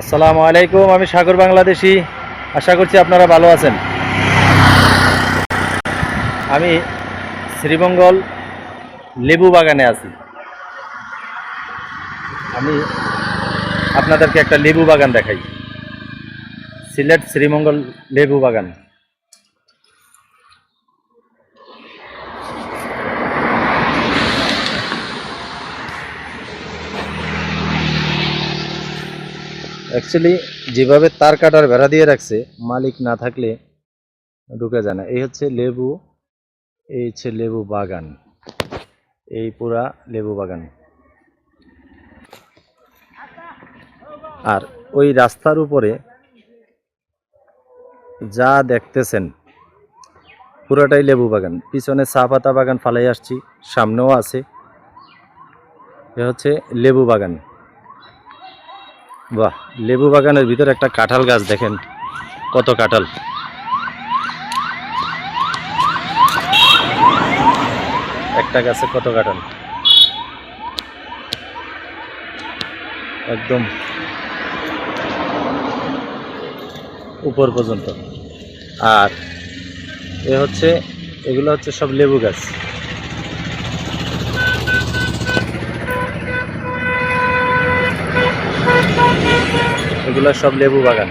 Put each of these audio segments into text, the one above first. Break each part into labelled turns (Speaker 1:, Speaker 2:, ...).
Speaker 1: আসসালামু আলাইকুম, আমি সাগর বাংলাদেশি। আশা করছি আপনারা ভালো আছেন। আমি শ্রীমঙ্গল লেবু বাগানে আছি। আমি আপনাদেরকে একটা লেবু বাগান দেখাই। সিলেট শ্রীমঙ্গল লেবু বাগান। অ্যাকচুয়ালি যেভাবে তার কাটার বেড়া দিয়ে রাখছে, মালিক না থাকলে ঢুকে যায় না। এই হচ্ছে লেবু, এই হচ্ছে লেবু বাগান। এই পুরা লেবু বাগান। আর ওই রাস্তার উপরে যা দেখতেছেন, পুরোটাই লেবু বাগান। পিছনে চা পাতা বাগান ফালাই আসছি, সামনেও আছে। এ হচ্ছে লেবু বাগান। বাহ, লেবু বাগানের ভিতরে একটা কাঁঠাল গাছ দেখেন, কত কাঁঠাল। একটা গাছে কত কাঁঠাল। একদম উপর পর্যন্ত। আর এ হচ্ছে, এগুলো হচ্ছে সব লেবু গাছ। এগুলো সব লেবু বাগান।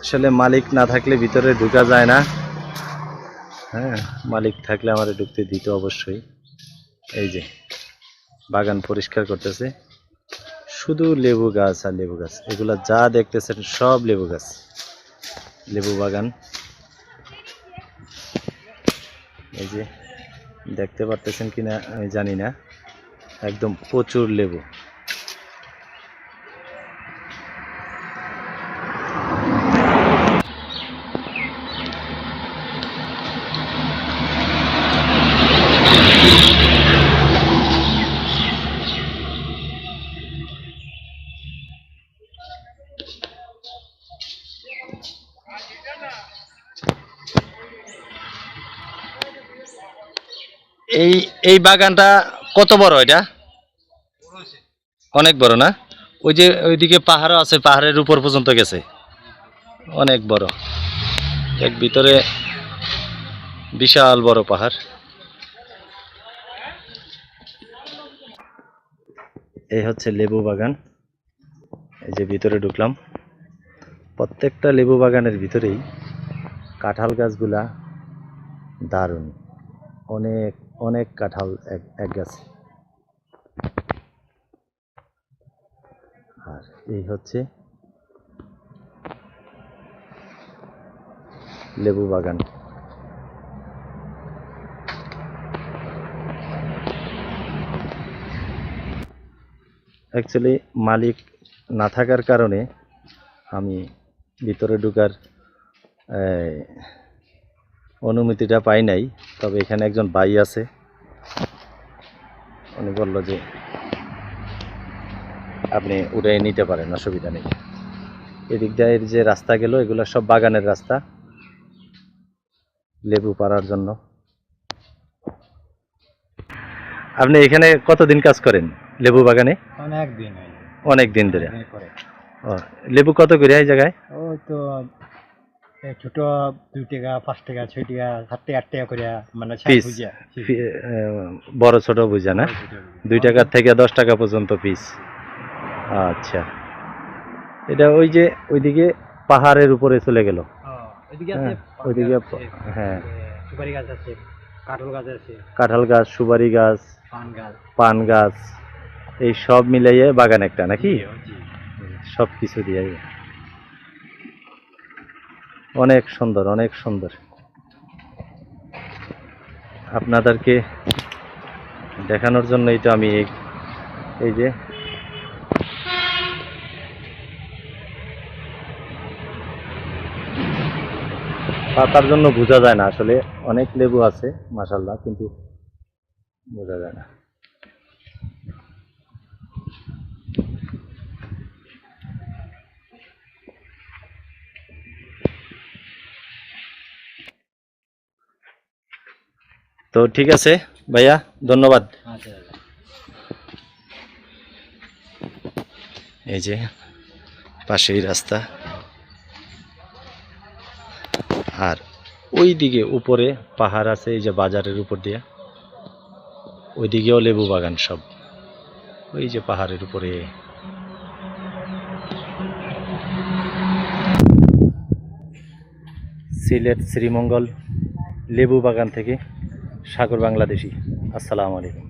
Speaker 1: আসলে মালিক না থাকলে ভিতরে ঢুকা যায় না। হ্যাঁ মালিক থাকলে আমাদের ঢুকতে দিত অবশ্যই। এই যে, বাগান পরিষ্কার করতেছে। শুধু লেবু গাছ আর লেবু গাছ, এগুলা যা দেখতেছেন সব লেবু গাছ। লেবু বাগান। এই যে, দেখতে পারতেছেন কিনা আমি জানি না। একদম প্রচুর লেবু। এই এই বাগানটা কত বড় এটা? অনেক বড় না? ওই যে ওইদিকে পাহাড়ও আছে পাহাড়ের উপর পর্যন্ত গেছে। অনেক বড়। এক ভিতরে বিশাল বড় পাহাড়। এই হচ্ছে লেবু বাগান। এই যে ভিতরে ঢুকলাম। প্রত্যেকটা লেবু বাগানের ভিতরেই কাঁঠাল গাছগুলা দারুণ। অনেক অনেক কাঁঠাল এক গাছে। আর এই হচ্ছে লেবু বাগান। অ্যাকচুয়ালি মালিক না থাকার কারণে আমি ভিতরে ঢুকার অনুমতিটা পাই নাই। তবে এখানে একজন ভাই আছে। উনি বলল যে আপনি উড়ে নিতে পারেন অসুবিধা নেই। এদিক দিয়ে যে রাস্তা গেল এগুলো সব বাগানের রাস্তা লেবু পাড়ার জন্য। আপনি এখানে কতদিন কাজ করেন লেবু বাগানে?
Speaker 2: অনেক দিন
Speaker 1: অনেক দিন ধরে। লেবু কত করে এই জায়গায়?
Speaker 2: ওই তো ছোট দুই টাকা পাঁচ টাকা ছয় টাকা সাত টাকা আট টাকা করে মানে
Speaker 1: বড় ছোট বুঝা না? দুই টাকা থেকে দশ টাকা পর্যন্ত পিস আচ্ছা। এটা ওই যে ওইদিকে পাহাড়ের উপরে চলে গেল।
Speaker 2: ওইদিকে
Speaker 1: হ্যাঁ, হ্যাঁ।
Speaker 2: এ, সুপারি গাছ আছে কাঁঠাল গাছ আছে।
Speaker 1: কাঁঠাল গাছ সুপারি গাছ
Speaker 2: পান গাছ।
Speaker 1: পান গাছ এই সব মিলাইয়ে বাগান একটা নাকি। সব কিছু দিয়ে। অনেক সুন্দর অনেক সুন্দর। আপনাদেরকে দেখানোর জন্যই তো আমি এই যে পাতার জন্য বোঝা যায় না, আসলে অনেক লেবু আছে মাসাল্লাহ কিন্তু বোঝা যায় না। তো ঠিক আছে ভাইয়া ধন্যবাদ।
Speaker 2: আচ্ছা
Speaker 1: এই যে পাশেই রাস্তা। আর ওই দিকে উপরে পাহাড় আছে এই যে বাজারের উপর দিয়ে। ওই দিকেও লেবু বাগান সব। ওই যে পাহাড়ের উপরে। সিলেট শ্রীমঙ্গল লেবু বাগান থেকে সাগর বাংলাদেশি। আসসালামু আলাইকুম।